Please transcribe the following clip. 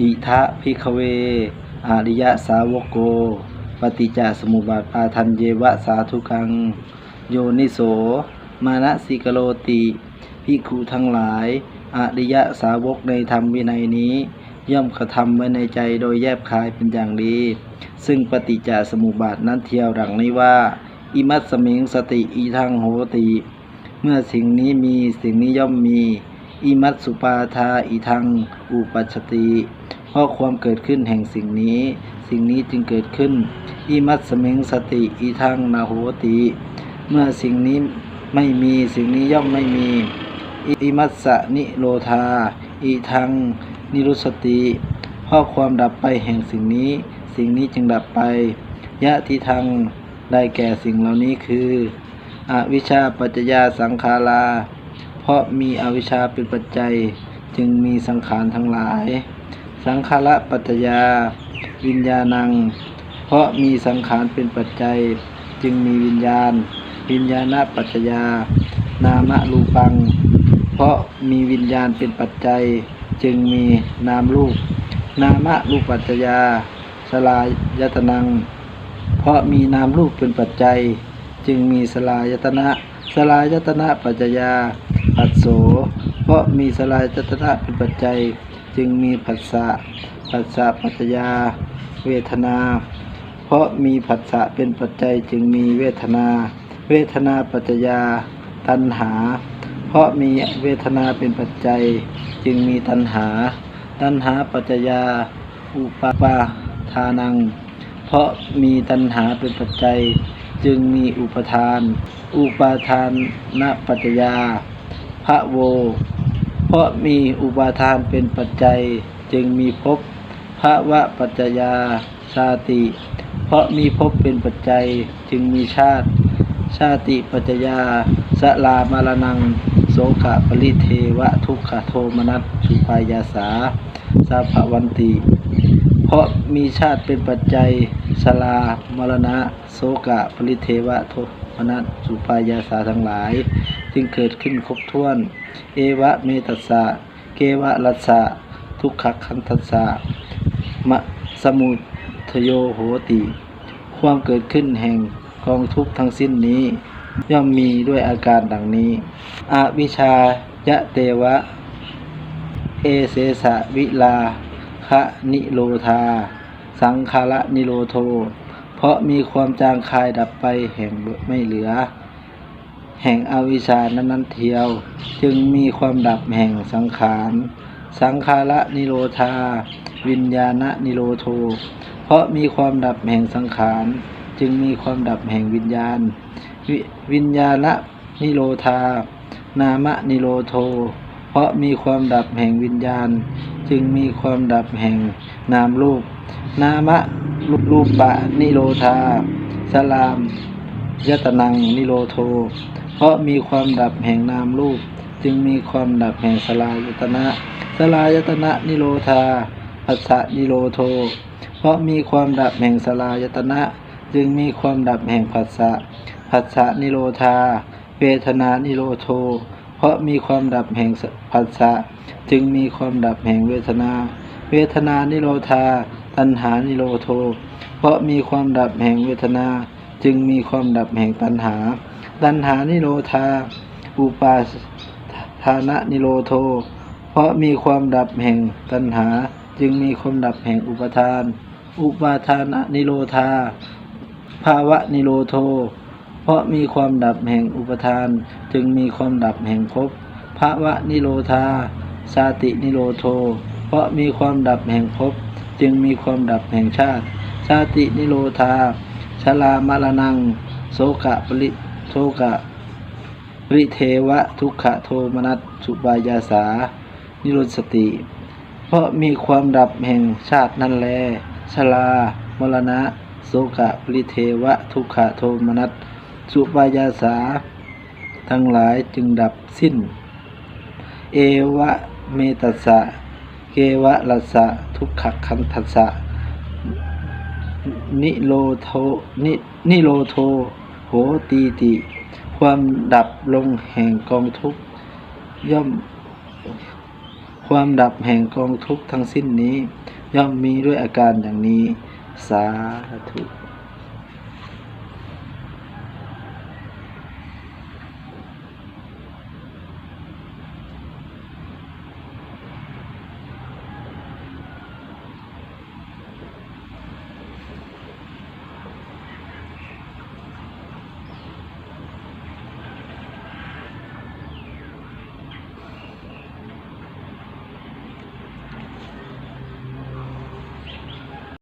อิทะพิกเวอาริยสาวกโก ปฏิจจสมุปบาทปาทันเยวะสาธุกัง โยนิโส มานะสิกโลติภิกขุทั้งหลาย อริยสาวกในธรรมวินัยนี้ ย่อมกระทำไว้ในใจโดยแยบคายเป็นอย่างดี ซึ่งปฏิจจสมุปบาทนั้นเทียวดังนี้ว่า อิมัตสมิงสติอีทังโหติ เมื่อสิ่งนี้มีสิ่งนี้ย่อมมี อิมัตสุปาทาอีทัง อุปัชติเพราะความเกิดขึ้นแห่งสิ่งนี้ สิ่งนี้จึงเกิดขึ้น อิมัตสมิงสติอีทังนาโหติ เมื่อสิ่งนี้ไม่มีสิ่งนี้ย่อมไม่มี อิมัสสะนิโรธาอีทัง นิรุสติเพราะความดับไปแห่งสิ่งนี้ สิ่งนี้จึงดับไป ยะทิทังได้แก่สิ่งเหล่านี้คือ อวิชชาปัจจยาสังขารา เพราะมีอวิชชาเป็นปัจจัยจึงมีสังขารทั้งหลาย สังขาระปัจจยา วิญญาณัง เพราะมีสังขารเป็นปัจจัย จึงมีวิญญาณ วิญญาณปัจจยา นามรูปัง เพราะมีวิญญาณเป็นปัจจัย จึงมีนามรูป นามรูปปัจจยา สลายตนัง เพราะมีนามรูปเป็นปัจจัย จึงมีสลายตนะ สลายตนะปัจจยา โส เพราะมีสลายจตนะเป็นปัจจัย จึงมีผัสสะผัสสะปัจจยา เวทนา เพราะมีผัสสะเป็นปัจจัยจึงมีเวทนา เวทนาปัจจยา ตัณหา เพราะมีเวทนาเป็นปัจจัย จึงมีตัณหา ตัณหาปัจจยา อุปาปาทานัง เพราะมีตัณหาเป็นปัจจัย จึงมีอุปทาน อุปาทานนปัจจยา พระโว เพราะมีอุปาทานเป็นปัจจัยจึงมีภพภาวะปัจจยาชาติ เพราะมีภพเป็นปัจจัยจึงมีชาติ ชาติปัจจยาสลามารนัง โสกะปริเทวะทุกขโทมนัสสุปายาสาสาภวันติ เพราะมีชาติเป็นปัจจัยสลามรณะ โสกะปริเทวะโทม นัสุปายาสาทั้งหลาย จึงเกิดขึ้นครบถ้วน เอวะเมตัสสะ เกวะรัสสะ ทุกขคันทัสสะมะสมุทโยโหติ ความเกิดขึ้นแห่งกองทุกข์ทั้งสิ้นนี้ ย่อมมีด้วยอาการดังนี้ อวิชชายะเตวะ เอเสสะวิลาคะนิโรธา สังคาระนิโรโท เพราะมีความจางคายดับไปแห่งไม่เหลือ แห่งอวิชานั้นนั้นเทียว จึงมีความดับแห่งสังขาร สังขาระนิโรธา วิญญาณนิโรโท เพราะมีความดับแห่งสังขาร จึงมีความดับแห่งวิญญาณววิญญาณนิโรธา นามนิโรโท เพราะมีความดับแห่งวิญญาณ จึงมีความดับแห่งนามรูป นามะ รูปปะนิโรธา สลามยตนังนิโรโท เพราะมีความดับแห่งนามรูป จึงมีความดับแห่งสลายตนะ สลายตนะนิโรธาปัสสะนิโรโท เพราะมีความดับแห่งสลายตนะ จึงมีความดับแห่งผัสสะผัสสะนิโรธา เวทนานิโรโท เพราะมีความดับแห่งผัสสะจึงมีความดับแห่งเวทนา เวทนานิโรธา ตัณหานิโรโท เพราะมีความดับแห่งเวทนา จึงมีความดับแห่งตัณหา ตัณหานิโรธา อุปาทานะนิโรโท เพราะมีความดับแห่งตัณหา จึงมีความดับแห่งอุปทาน อุปาทานะนิโรธา ภาวะนิโรโท เพราะมีความดับแห่งอุปทาน จึงมีความดับแห่งภพภาวะนิโรธาชาตินิโรโท เพราะมีความดับแห่งภพ จึงมีความดับแห่งชาติ ชาตินิโรธาชลามรนัง โสกะปริโสกะปริเทวะทุกขโทมนัสสุปายาสา นิโรธสติ เพราะมีความดับแห่งชาตินั่นแลชลามรณะ โสกะปริเทวะทุกขโทมนัสสุปายาสา ทั้งหลายจึงดับสิ้น เอวะเมตัสสะ เกวะรัสะทุกขคันทัสสะนิโรโทนินิโรโทโหตีติ ความดับลงแห่งกองทุกย่อม ความดับแห่งกองทุกทั้งสิ้นนี้ ย่อมมีด้วยอาการอย่างนี้ สาธุ